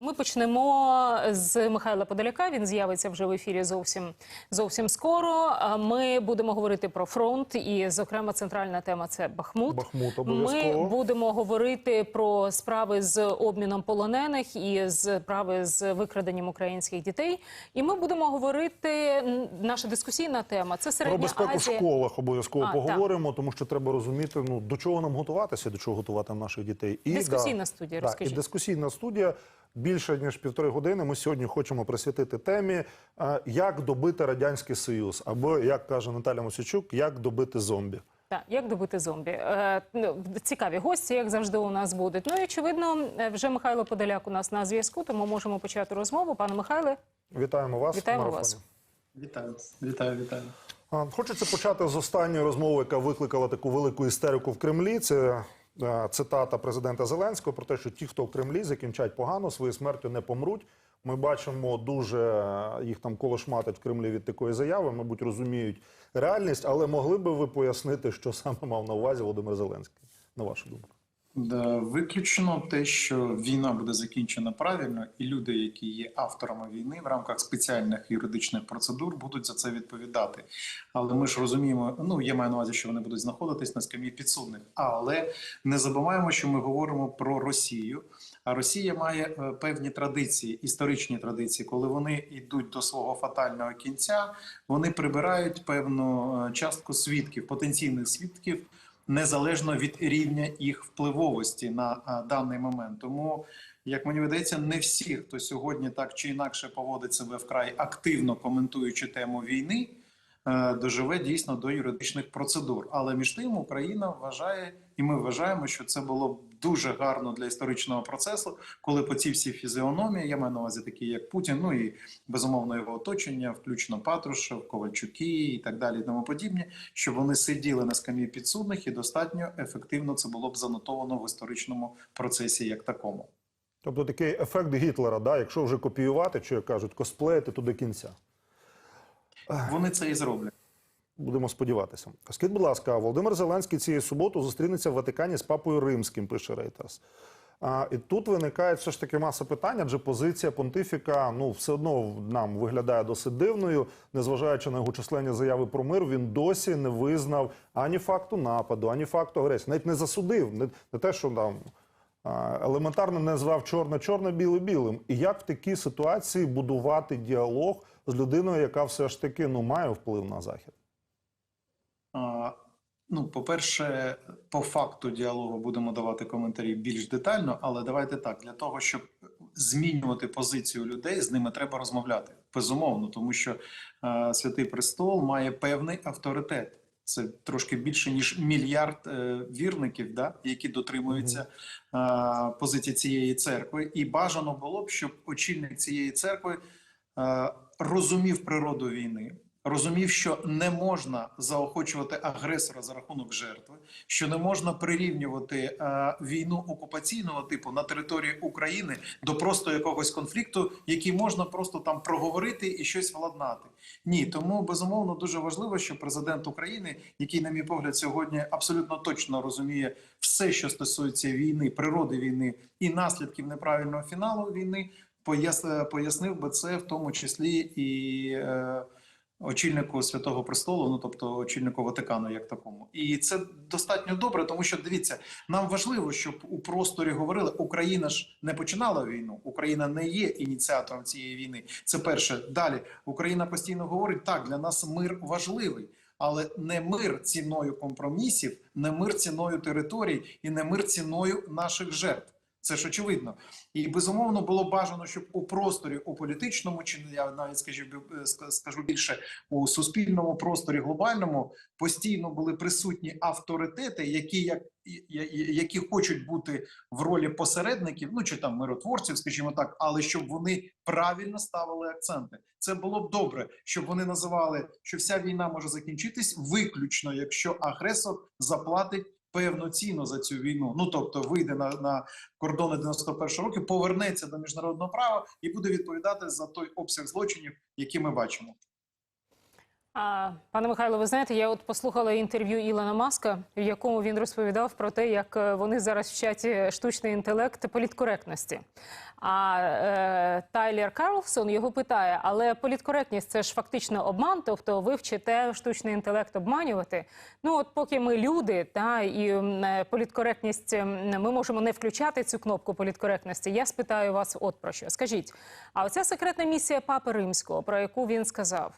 Ми почнемо з Михайла Подоляка. Він з'явиться вже в ефірі зовсім зовсім скоро. Ми будемо говорити про фронт, і, зокрема, центральна тема це Бахмут. Бахмут Ми будемо говорити про справи з обміном полонених і з справи з викраденням українських дітей. І ми будемо говорити наша дискусійна тема. Це Про середня безпеку в школах обов'язково А, поговоримо, тому що треба розуміти, ну до чого нам готуватися, до чого готувати наших дітей. І Дискусійна студія, да, розкажіть. і дискусійна студія. Більше ніж півтори години. Ми сьогодні хочемо присвятити темі, е, як добити радянський союз, або як каже Наталя Мосичук, як добити зомбі. Так, як добити зомбі? Е, ну, цікаві гості, як завжди, у нас будуть. Ну і очевидно, е, вже Михайло Подоляк у нас на зв'язку, тому можемо почати розмову. Пане Михайле, Вітаємо вас. Вітаємо марафоні. вас. Вітаю, вітаю, вітаю. Хочеться почати з останньої розмови, яка викликала таку велику істерику в Кремлі. Це цитата президента Зеленського про те, що ті, хто в Кремлі закінчать погано, свою смертю не помруть. Ми бачимо дуже е, їх там колошматить в Кремлі від такої заяви. Мабуть, розуміють реальність, але могли би ви пояснити, що саме мав на увазі Володимир Зеленський, на вашу думку? Да, виключено те, що війна буде закінчена правильно, і люди, які є авторами війни в рамках спеціальних юридичних процедур, будуть за це відповідати. Але ми ж розуміємо, ну я маю на увазі, що вони будуть знаходитись на скам'ї підсудних. Але не забуваємо, що ми говоримо про Росію. А Росія має е, певні традиції, історичні традиції, коли вони йдуть до свого фатального кінця, вони прибирають певну е, частку свідків, потенційних свідків. Незалежно від рівня їх впливовості на даний момент. Тому, як мені видається, не всі, хто сьогодні так чи інакше поводить себе вкрай активно коментуючи тему війни, е, доживе дійсно до юридичних процедур. Але між тим Україна вважає, і ми вважаємо, що це було дуже гарно для історичного процесу, коли по ці всі фізіономії, я маю на увазі такі, як Путін, ну і безумовно його оточення, включно Патрушев, Ковальчуки і так далі, і тому подібне, щоб вони сиділи на скам'ї підсудних і достатньо ефективно це було б занотовано в історичному процесі як такому. Тобто такий ефект Гітлера, да? якщо вже копіювати, як кажуть, косплеїти, то до кінця. Вони це і зроблять. Будемо сподіватися. Скажіть, будь ласка, Володимир Зеленський цієї суботи зустрінеться в Ватикані з папою Римським, пише Reuters. А, і тут виникає все ж таки маса питань, адже позиція понтифіка ну все одно нам виглядає досить дивною, незважаючи на його численні заяви про мир, він досі не визнав ані факту нападу, ані факту агресії, навіть не засудив, не, не те, що там елементарно не назвав чорне-чорне, біле-білим. І як в такій ситуації будувати діалог з людиною, яка все ж таки ну має вплив на захід? Ну, по-перше, по факту діалогу будемо давати коментарі більш детально, але давайте так: для того, щоб змінювати позицію людей, з ними треба розмовляти. Безумовно, тому що е, Святий Престол має певний авторитет. Це трошки більше ніж мільярд е, вірників, да, які дотримуються е, позиції цієї церкви. І бажано було б, щоб очільник цієї церкви е, розумів природу війни. Розумів, що не можна заохочувати агресора за рахунок жертви, що не можна прирівнювати е, війну окупаційного типу на території України до просто якогось конфлікту, який можна просто там проговорити і щось владнати. Ні, тому безумовно дуже важливо, що президент України, який, на мій погляд, сьогодні абсолютно точно розуміє все, що стосується війни, природи війни і наслідків неправильного фіналу війни, пояс- пояснив би це в тому числі і. Очільнику Святого Престолу, ну тобто очільнику Ватикану, як такому, і це достатньо добре, тому що дивіться, нам важливо, щоб у просторі говорили, Україна ж не починала війну, Україна не є ініціатором цієї війни. Це перше. Далі Україна постійно говорить так, для нас мир важливий. Але не мир ціною компромісів, не мир ціною територій і не мир ціною наших жертв. Це ж очевидно, і безумовно було бажано, щоб у просторі у політичному, чи я навіть скажу скажу більше у суспільному просторі глобальному постійно були присутні авторитети, які як які хочуть бути в ролі посередників, ну чи там миротворців, скажімо так, але щоб вони правильно ставили акценти. Це було б добре, щоб вони називали, що вся війна може закінчитись виключно, якщо агресор заплатить певну ціну за цю війну. Ну тобто вийде на, на кордони 91 року, повернеться до міжнародного права і буде відповідати за той обсяг злочинів, які ми бачимо. А, пане Михайло, ви знаєте, я от послухала інтерв'ю Ілона Маска, в якому він розповідав про те, як е, вони зараз вчать е, штучний інтелект політкоректності. А е, Тайлер Карлсон його питає: але політкоректність це ж фактично обман, тобто ви вчите штучний інтелект обманювати. Ну от поки ми люди, та і е, політкоректність, ми можемо не включати цю кнопку політкоректності. Я спитаю вас, от про що. Скажіть, а оця секретна місія Папи Римського, про яку він сказав.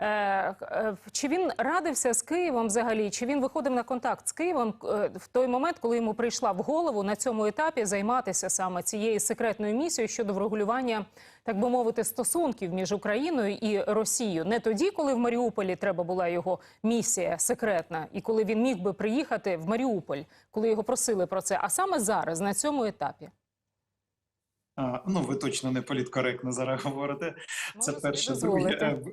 Е, е, Чи він радився з Києвом взагалі? Чи він виходив на контакт з Києвом е, в той момент, коли йому прийшла в голову на цьому етапі займатися саме цією секретною місією щодо врегулювання, так би мовити, стосунків між Україною і Росією? Не тоді, коли в Маріуполі треба була його місія секретна, і коли він міг би приїхати в Маріуполь, коли його просили про це, а саме зараз на цьому етапі. А, ну, ви точно не політкоректно зараз говорите. Це Можу собі перше. дозволити. Друге,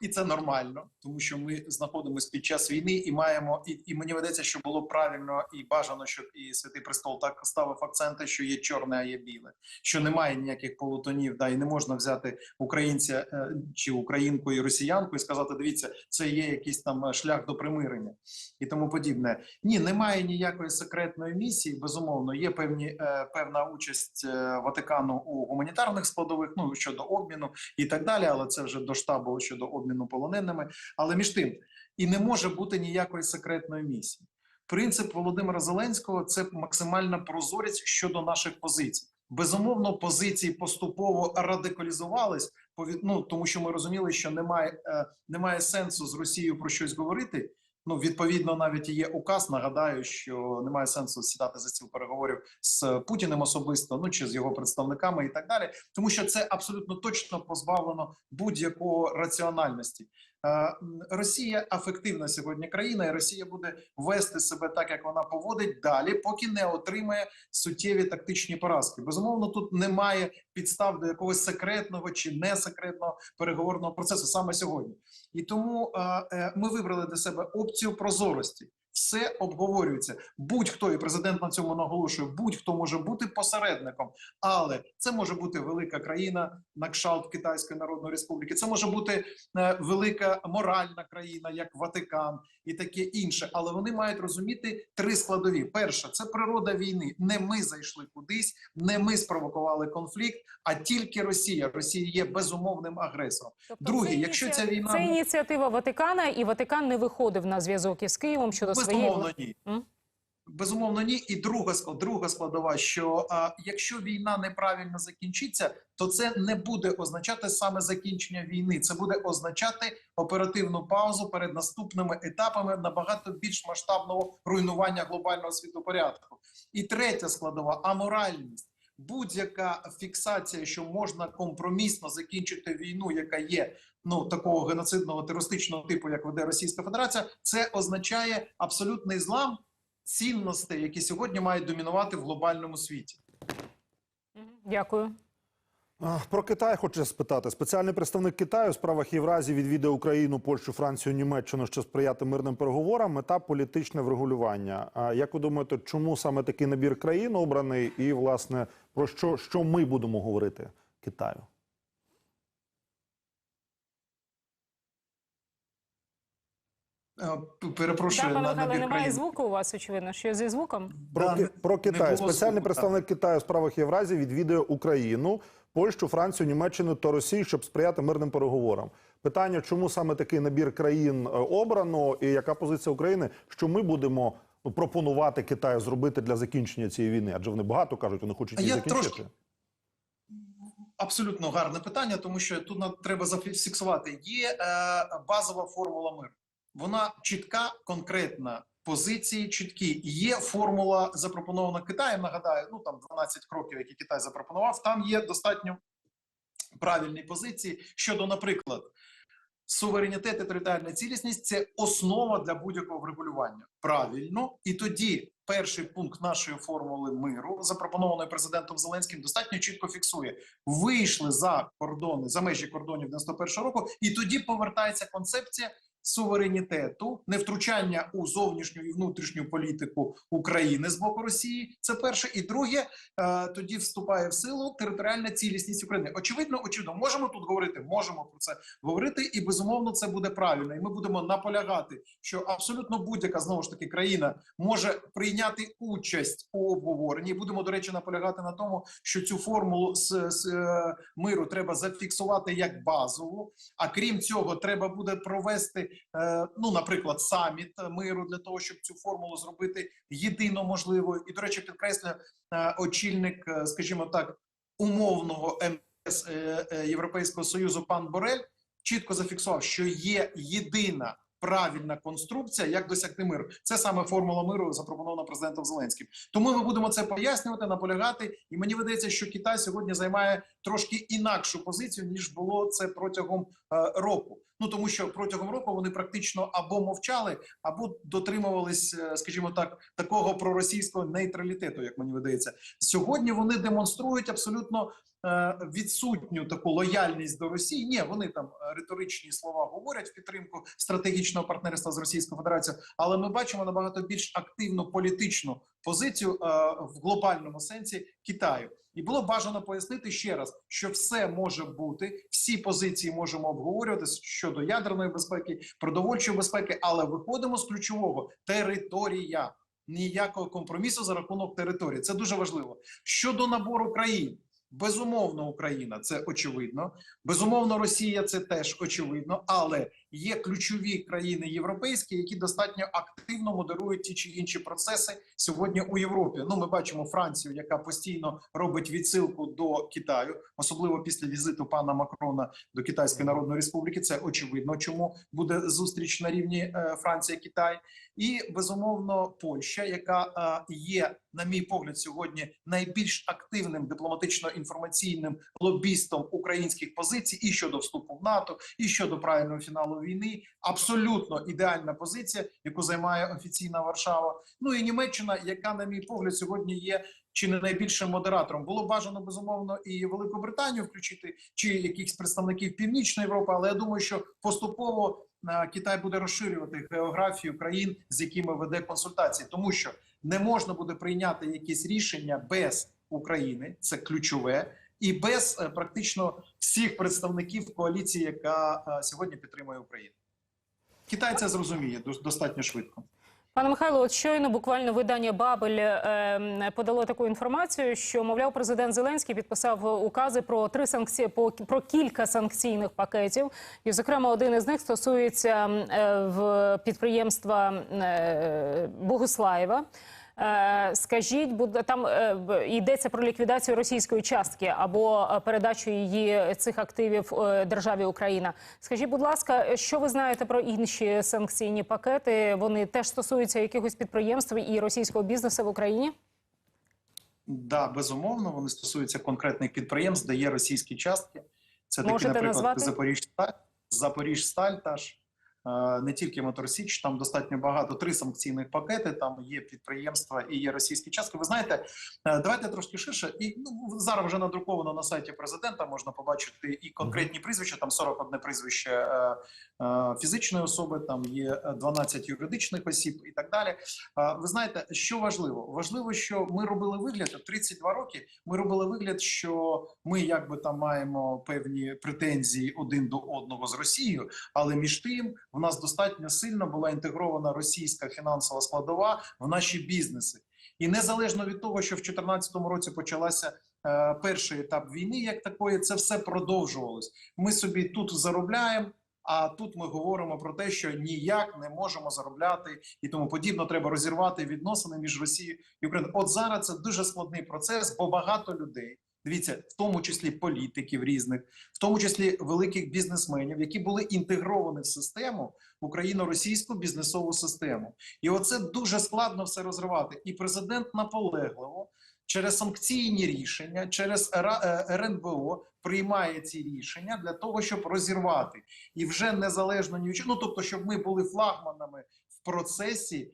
і це нормально, тому що ми знаходимося під час війни і маємо, і, і мені видається, що було правильно і бажано, щоб і Святий Престол так ставив акценти, що є чорне, а є біле, що немає ніяких полутонів, да, і не можна взяти українця е, чи українку і росіянку і сказати: дивіться, це є якийсь там шлях до примирення і тому подібне. Ні, немає ніякої секретної місії. Безумовно, є певні е, певна участь е, Ватикану у гуманітарних складових, ну щодо обміну і так далі. Але це вже до штабу щодо обміну полоненими. Але між тим і не може бути ніякої секретної місії. Принцип Володимира Зеленського це максимальна прозорість щодо наших позицій. Безумовно, позиції поступово радикалізувались, ну, тому що ми розуміли, що немає, е, немає сенсу з Росією про щось говорити. Ну, відповідно, навіть є указ. Нагадаю, що немає сенсу сідати за стіл переговорів з Путіним особисто, ну чи з його представниками і так далі, тому що це абсолютно точно позбавлено будь-якого раціональності. Е, Росія афективна сьогодні країна, і Росія буде вести себе так, як вона поводить далі, поки не отримає суттєві тактичні поразки. Безумовно, тут немає підстав до якогось секретного чи не секретного переговорного процесу саме сьогодні. І тому е, е, ми вибрали для себе опцію прозорості. Все обговорюється. Будь-хто, і президент на цьому наголошує, будь-хто може бути посередником, але це може бути велика країна, на кшалт Китайської Народної Республіки. Це може бути е, велика моральна країна, як Ватикан, і таке інше. Але вони мають розуміти три складові: перше це природа війни. Не ми зайшли кудись, не ми спровокували конфлікт, а тільки Росія. Росія є безумовним агресором. Тобто Друге, якщо ця війна- це ініціатива Ватикана, і Ватикан не виходив на зв'язок із Києвом щодо Безумовно, ні. Безумовно, ні. І друга склад- друга складова, що а, якщо війна неправильно закінчиться, то це не буде означати саме закінчення війни. Це буде означати оперативну паузу перед наступними етапами набагато більш масштабного руйнування глобального світопорядку. І третя складова аморальність. Будь-яка фіксація, що можна компромісно закінчити війну, яка є ну такого геноцидного терористичного типу, як веде Російська Федерація, це означає абсолютний злам цінностей, які сьогодні мають домінувати в глобальному світі. Дякую. Про Китай хочу спитати. Спеціальний представник Китаю у справах Євразії відвідає Україну, Польщу, Францію, Німеччину, щоб сприяти мирним переговорам. Мета політичне врегулювання. А як ви думаєте, чому саме такий набір країн обраний? І власне про що, що ми будемо говорити Китаю? Е, п- Перепрошую, Так, пане на набір немає країн. звуку у вас, очевидно. Що зі звуком? Про, Да, про Китай. Спеціальний звуку, представник Китаю у справах Євразії відвідує Україну, Польщу, Францію, Німеччину та Росію, щоб сприяти мирним переговорам. Питання, чому саме такий набір країн е, обрано, і яка позиція України, що ми будемо ну, пропонувати Китаю зробити для закінчення цієї війни? Адже вони багато кажуть, вони хочуть її закінчити. трошки- Абсолютно гарне питання, тому що тут треба зафіксувати. Є е, базова формула миру. Вона чітка, конкретна. Позиції чіткі. Є формула запропонована Китаєм. Нагадаю, ну там 12 кроків, які Китай запропонував. Там є достатньо правильні позиції щодо, наприклад, суверенітет і територіальна цілісність це основа для будь-якого врегулювання. Правильно, і тоді перший пункт нашої формули миру, запропонованої президентом Зеленським, достатньо чітко фіксує: вийшли за кордони, за межі кордонів 91 року, і тоді повертається концепція суверенітету, невтручання у зовнішню і внутрішню політику України з боку Росії. Це перше, і друге, е, тоді вступає в силу територіальна цілісність України. Очевидно, очевидно, можемо тут говорити, можемо про це говорити, і безумовно це буде правильно. І ми будемо наполягати, що абсолютно будь-яка знову ж таки країна може прийняти участь у обговоренні. Будемо до речі наполягати на тому, що цю формулу з, з е, миру треба зафіксувати як базову. А крім цього, треба буде провести, ну наприклад, саміт миру для того, щоб цю формулу зробити єдино можливою. І до речі, підкреслюю, е, очільник, е, скажімо так, умовного МС е, е, Європейського союзу пан Борель чітко зафіксував, що є єдина правильна конструкція, як досягти миру. Це саме формула миру, запропонована президентом Зеленським. Тому ми будемо це пояснювати, наполягати. І мені видається, що Китай сьогодні займає трошки інакшу позицію ніж було це протягом е, року. Ну тому що протягом року вони практично або мовчали, або дотримувались, е, скажімо так, такого проросійського нейтралітету, як мені видається. Сьогодні вони демонструють абсолютно е, відсутню таку лояльність до Росії. Ні, вони там е, риторичні слова говорять в підтримку стратегічного партнерства з Російською Федерацією, але ми бачимо набагато більш активну політичну позицію в глобальному сенсі Китаю. І було бажано пояснити ще раз, що все може бути, всі позиції можемо обговорювати щодо ядерної безпеки, продовольчої безпеки, але виходимо з ключового територія. Ніякого компромісу за рахунок території. Це дуже важливо. Щодо набору країн, безумовно, Україна це очевидно. Безумовно, Росія це теж очевидно, але є ключові країни європейські, які достатньо активно модерують ті чи інші процеси сьогодні у Європі. Ну, ми бачимо Францію, яка постійно робить відсилку до Китаю, особливо після візиту пана Макрона до Китайської Народної Республіки. Це очевидно, чому буде зустріч на рівні е, Франція Китай, і безумовно Польща, яка е, є, на мій погляд, сьогодні найбільш активним дипломатично-інформаційним лобістом українських позицій і щодо вступу в НАТО, і щодо правильного фіналу війни. Абсолютно ідеальна позиція, яку займає офіційна Варшава. Ну і Німеччина, яка, на мій погляд, сьогодні є. Чи не найбільшим модератором було бажано безумовно і Велику Британію включити, чи якихось представників Північної Європи, але я думаю, що поступово е, Китай буде розширювати географію країн, з якими веде консультації, тому що не можна буде прийняти якісь рішення без України, це ключове, і без е, практично всіх представників коаліції, яка е, сьогодні підтримує Україну. Китай це зрозуміє дос- достатньо швидко. Пане Михайло, от щойно буквально видання Бабель е, подало таку інформацію, що мовляв, президент Зеленський підписав укази про три санкції по про кілька санкційних пакетів. І, зокрема, один із них стосується е, в підприємства е, Богуслаєва. Е, Скажіть, там е, йдеться про ліквідацію російської частки або е, передачу її цих активів державі Україна. Скажіть, будь ласка, що ви знаєте про інші санкційні пакети? Вони теж стосуються якихось підприємств і російського бізнесу в Україні? Да, безумовно, вони стосуються конкретних підприємств, де є російські частки. Це такі, Можете наприклад, назвати? Запоріжсталь, Запоріжсталь та ж. Е, Не тільки Моторсіч, там достатньо багато три санкційних пакети. Там є підприємства і є російські частки. Ви знаєте, е, давайте трошки ширше. І ну зараз вже надруковано на сайті президента. Можна побачити і конкретні прізвища. Там 41 прізвище е, е, фізичної особи, там є е, 12 юридичних осіб і так далі. Ви знаєте, що важливо? Важливо, що ми робили вигляд в 32 роки. Ми робили вигляд, що ми якби там маємо певні претензії один до одного з Росією, але між тим в нас достатньо сильно була інтегрована російська фінансова складова в наші бізнеси. І незалежно від того, що в 2014 році почалася е, перший етап війни, як такої, це все продовжувалось. Ми собі тут заробляємо. А тут ми говоримо про те, що ніяк не можемо заробляти і тому подібно. Треба розірвати відносини між Росією і Україною. От зараз це дуже складний процес, бо багато людей. Дивіться, в тому числі політиків різних, в тому числі великих бізнесменів, які були інтегровані в систему україно-російську бізнесову систему, і оце дуже складно все розривати. І президент наполегливо через санкційні рішення, через е, РНБО приймає ці рішення для того, щоб розірвати і вже незалежно ні ну тобто, щоб ми були флагманами в процесі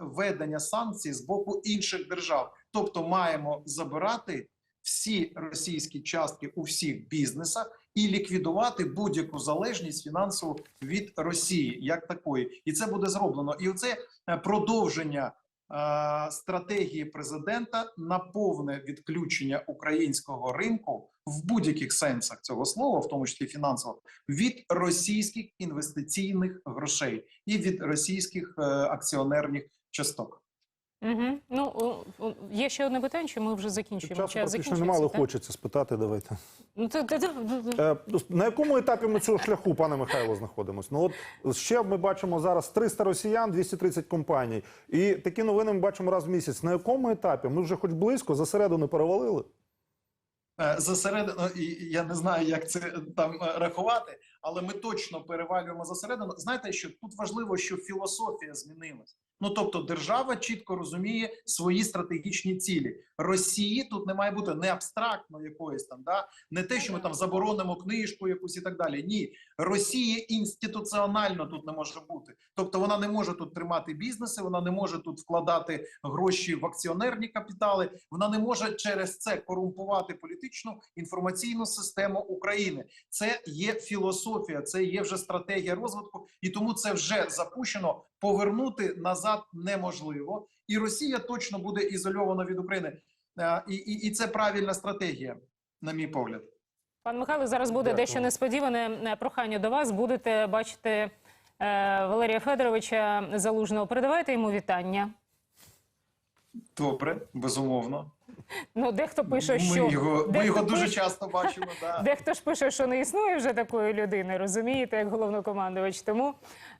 введення санкцій з боку інших держав. Тобто, маємо забирати всі російські частки у всіх бізнесах і ліквідувати будь-яку залежність фінансову від Росії як такої, і це буде зроблено. І оце е, продовження е, стратегії президента на повне відключення українського ринку в будь-яких сенсах цього слова, в тому числі фінансово, від російських інвестиційних грошей і від російських е, акціонерних часток. Угу. Ну, о, о, є ще одне питання, чи ми вже закінчуємо? Часу практично немало так? хочеться спитати. Давайте. Ну, то, то, то, Е, на якому етапі ми цього шляху, пане Михайло, знаходимося? Ну от ще ми бачимо зараз 300 росіян, 230 компаній. І такі новини ми бачимо раз в місяць. На якому етапі? Ми вже хоч близько, за середину перевалили? Е, Засередину, я не знаю, як це там е, рахувати, але ми точно перевалюємо засередину. Знаєте, що тут важливо, що філософія змінилась. Ну тобто, держава чітко розуміє свої стратегічні цілі. Росії тут не має бути не абстрактно якоїсь там, да не те, що ми там заборонимо книжку якусь і так далі. Ні, Росії інституціонально тут не може бути. Тобто вона не може тут тримати бізнеси, вона не може тут вкладати гроші в акціонерні капітали. Вона не може через це корумпувати політичну інформаційну систему України. Це є філософія, це є вже стратегія розвитку, і тому це вже запущено. Повернути назад неможливо, і Росія точно буде ізольована від України. Е, І, і, і це правильна стратегія, на мій погляд. Пан Михайло, зараз буде Дякую. дещо несподіване е, прохання до вас. Будете бачити е, Валерія Федоровича Залужного. Передавайте йому вітання. Добре, безумовно. Ну, дехто пише, ми що його, ми його дуже пише- часто бачимо. Да. Дехто ж пише, що не існує вже такої людини, розумієте, як головнокомандувач. Тому,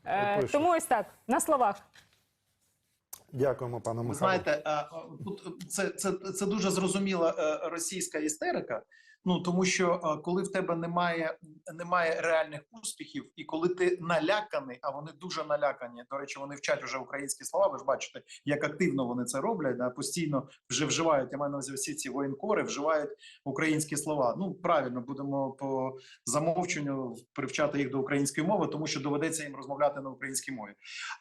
е, тому ось так, на словах. Дякуємо, пане Михайло. знаєте, а, тут це, це, це дуже зрозуміла е, російська істерика. Ну тому що е, коли в тебе немає, немає реальних успіхів, і коли ти наляканий, а вони дуже налякані. До речі, вони вчать вже українські слова. Ви ж бачите, як активно вони це роблять. Да, постійно вже вживають. Я маю на увазі всі ці воєнкори вживають українські слова. Ну правильно будемо по замовченню привчати їх до української мови, тому що доведеться їм розмовляти на українській мові.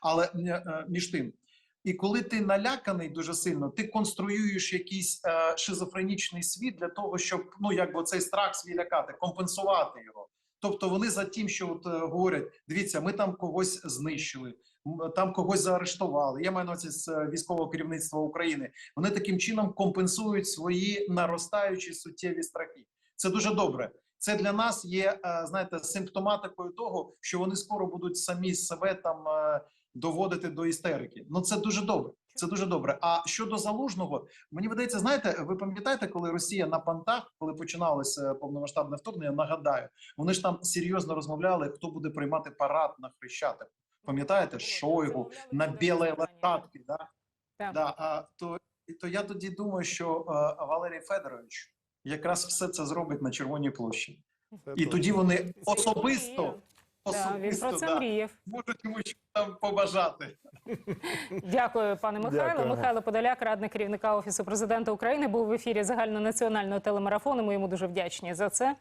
Але е, е, між тим. І коли ти наляканий дуже сильно, ти конструюєш якийсь е, шизофренічний світ для того, щоб ну якби цей страх свій лякати, компенсувати його. Тобто вони за тим, що от е, говорять: дивіться, ми там когось знищили, там когось заарештували. Я маю на увазі з е, військового керівництва України. Вони таким чином компенсують свої наростаючі суттєві страхи. Це дуже добре. Це для нас є, е, знаєте, симптоматикою того, що вони скоро будуть самі себе там е, доводити до істерики. Ну це дуже добре. Це дуже добре. А щодо залужного, мені видається, знаєте, ви пам'ятаєте, коли Росія на пантах, коли починалося повномасштабне вторгнення, нагадаю, вони ж там серйозно розмовляли, хто буде приймати парад на Хрещатик. Пам'ятаєте, Шойгу на білій лошадці, да? Да, а, то, то я тоді думаю, що е, Валерій Федорович якраз все це зробить на Червоній площі. Це І точно. тоді вони мріяв. Особисто, він про це да, мріяв. можуть йому щось там побажати. Дякую, пане Михайло. Дякую. Михайло Подоляк, радник керівника офісу президента України, був в ефірі загальнонаціонального телемарафону. Ми йому дуже вдячні за це.